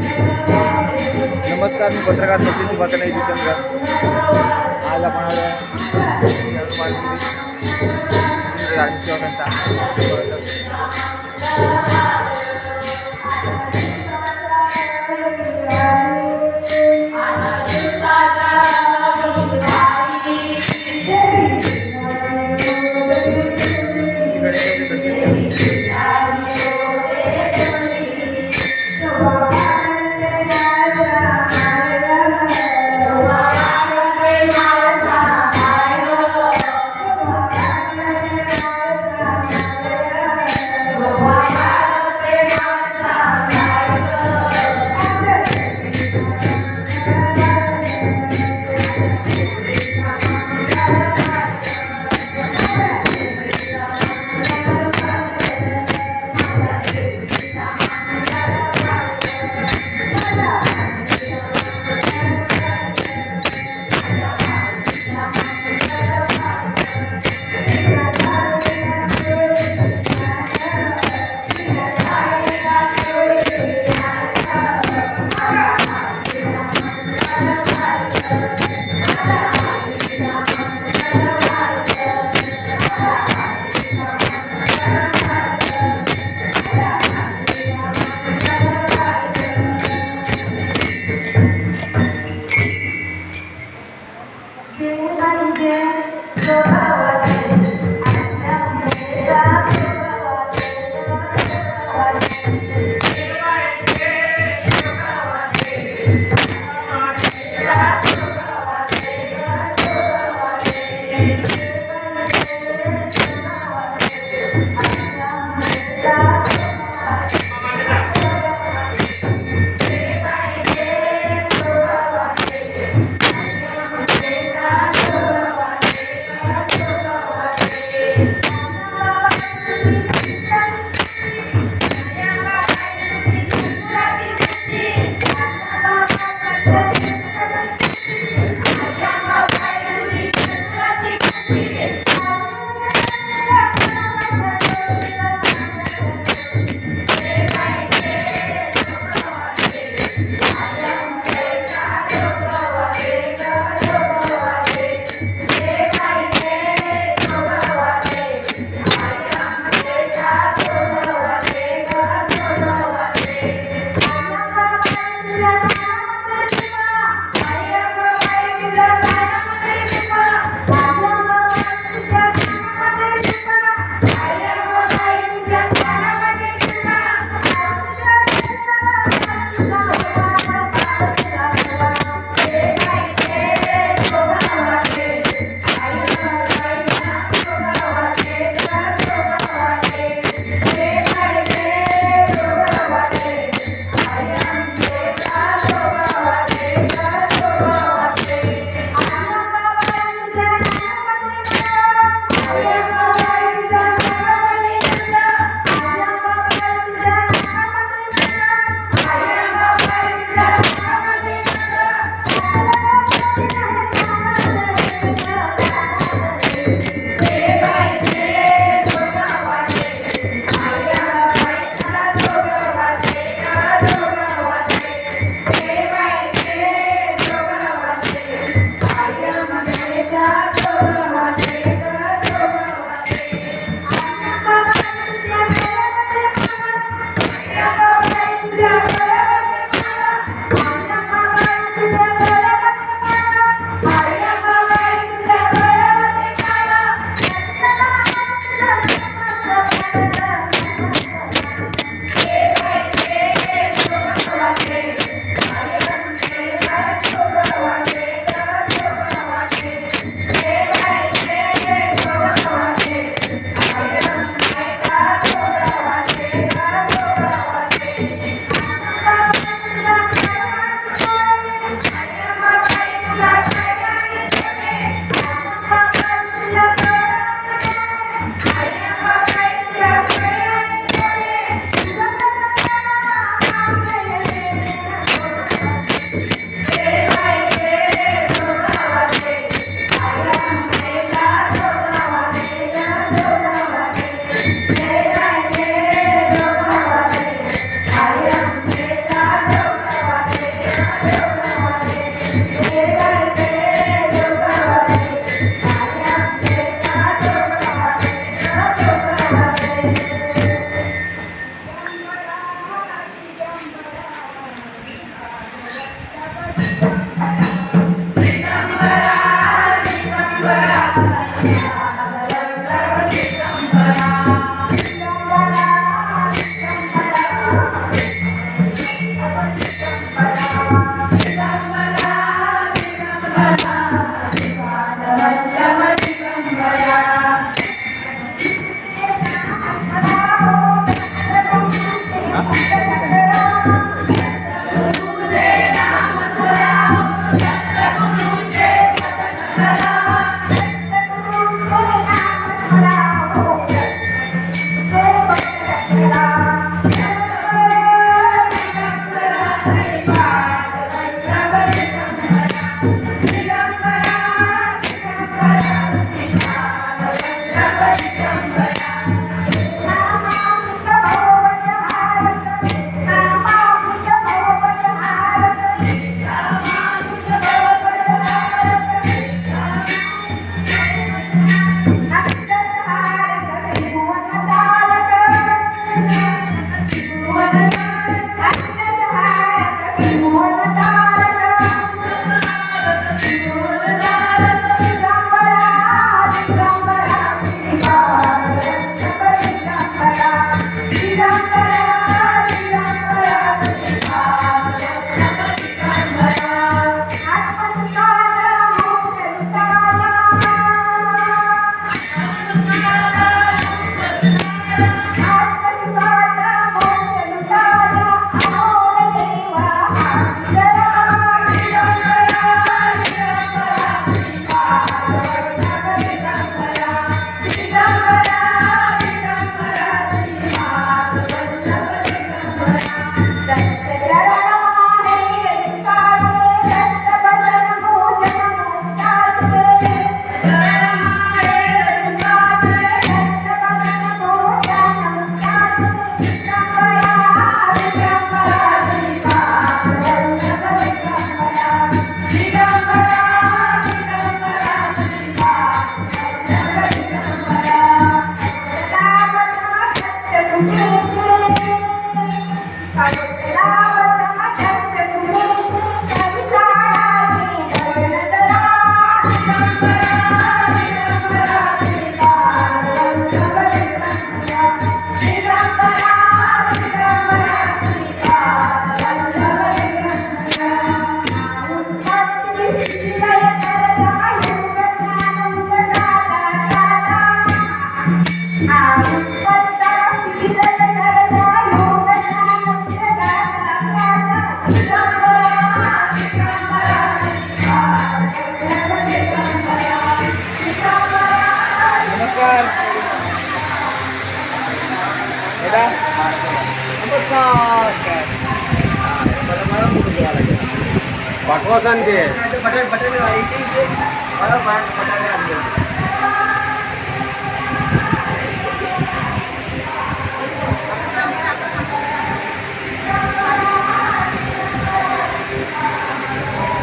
नमस्कार मी पत्रकार सचिन सुभाषण चंद्र. आज आपण आलो आहे. Yeah.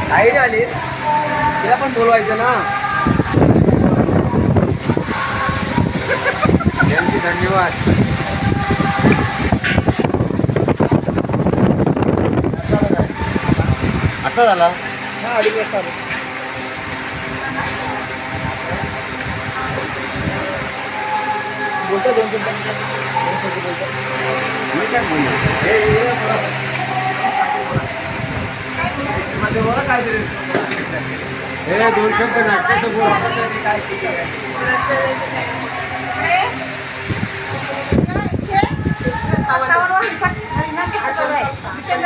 Akhirnya Alif, kita pun aja na. आता झाला. हा. बोलतो दोन तीन दोन शब्द बोलतो मी काय म्हणणार बोला. मध्ये बोला काहीतरी हे दोन शब्द नाटकाचं बोल काय ठीक आहे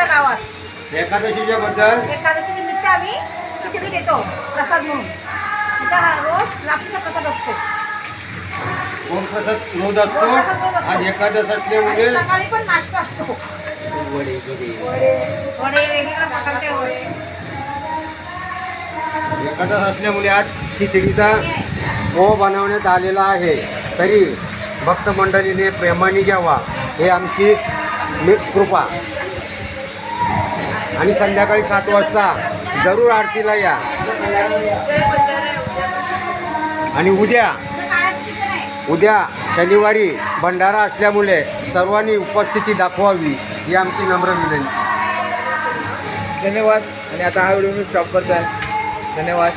गावात एकादशीच्या बद्दल एकादशी निमित्त आम्ही खिचडी देतो प्रसाद म्हणून. तिथं हा रोज लापीचा प्रसाद असतो. प्रसाद रोज असतो आज एकादश असल्यामुळे आणि सकाळी पण नाश्ता असतो. वडे वडे. वडे वेगवेगळ्या प्रकारचे वडे. एकादश असल्यामुळे आज खिचडीचा ओ बनवण्यात आलेला आहे. तरी भक्त मंडळीने प्रेमाने घ्यावा. हे आमची मी कृपा. आणि संध्याकाळी सात वाजता जरूर आरतीला या. आणि उद्या उद्या शनिवारी भंडारा असल्यामुळे सर्वांनी उपस्थिती दाखवावी ही आमची नम्र विनंती. धन्यवाद. आणि आता हा व्हिडिओ मी स्टॉप करतो आहे धन्यवाद.